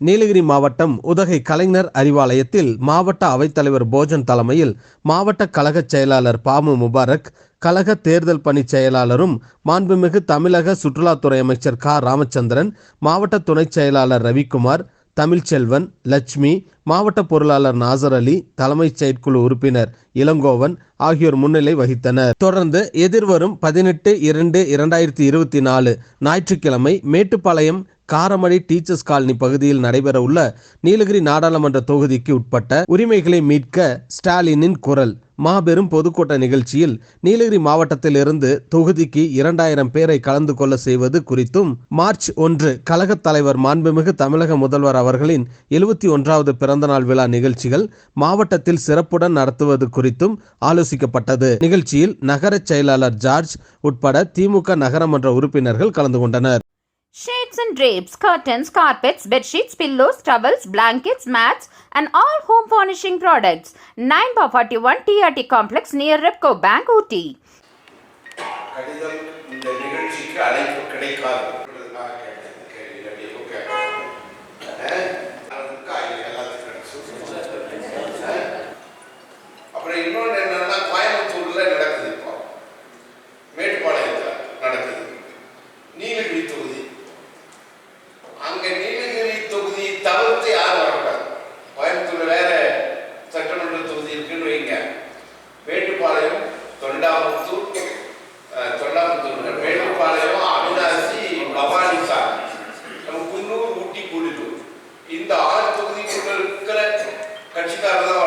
நீலகிரி மாவட்டம் உதகை கலைஞர் அறிவாலயத்தில் மாவட்ட அவைத்தலைவர் போஜன் தலைமையில் மாவட்ட கழக செயலாளர் பாமு முபாரக் கழக தேர்தல் பணி செயலாளரும் மாண்புமிகு தமிழக சுற்றுலாத்துறை அமைச்சர் க. ராமச்சந்திரன் மாவட்ட துணைச் செயலாளர் ரவிக்குமார் தமிழ்ச்செல்வன் லட்சுமி மாவட்ட பொருளாளர் நாசர் அலி தலைமைச் செயற்குழு உறுப்பினர் இளங்கோவன் ஆகியோர் முன்னிலை வகித்தனர். தொடர்ந்து எதிர்வரும் பதினெட்டு இரண்டு இரண்டாயிரத்தி இருபத்தி நாலு ஞாயிற்றுக்கிழமை மேட்டுப்பாளையம் காரமடை டீச்சர்ஸ் காலனி பகுதியில் நடைபெறவுள்ள நீலகிரி நாடாளுமன்ற தொகுதிக்கு உட்பட்ட உரிமைகளை மீட்க ஸ்டாலினின் குரல். மாபெரும் பொதுக்கூட்ட நிகழ்ச்சியில் நீலகிரி மாவட்டத்திலிருந்து தொகுதிக்கு இரண்டாயிரம் பேரை கலந்து கொள்ள செய்வது குறித்தும் மார்ச் ஒன்று கழகத் தலைவர் மாண்புமிகு தமிழக முதல்வர் அவர்களின் எழுபத்தி ஒன்றாவது பிறந்தநாள் விழா நிகழ்ச்சிகள் மாவட்டத்தில் சிறப்புடன் நடத்துவது குறித்தும் ஆலோசிக்கப்பட்டது. நிகழ்ச்சியில் நகரச் செயலாளர் ஜார்ஜ் உட்பட திமுக நகரமன்ற உறுப்பினர்கள் கலந்து கொண்டனர். Shades and drapes, curtains, carpets, bed sheets, pillows, towels, blankets, mats, and all home furnishing products. 9 by 41 TRT complex near Repco Bank, Ooty.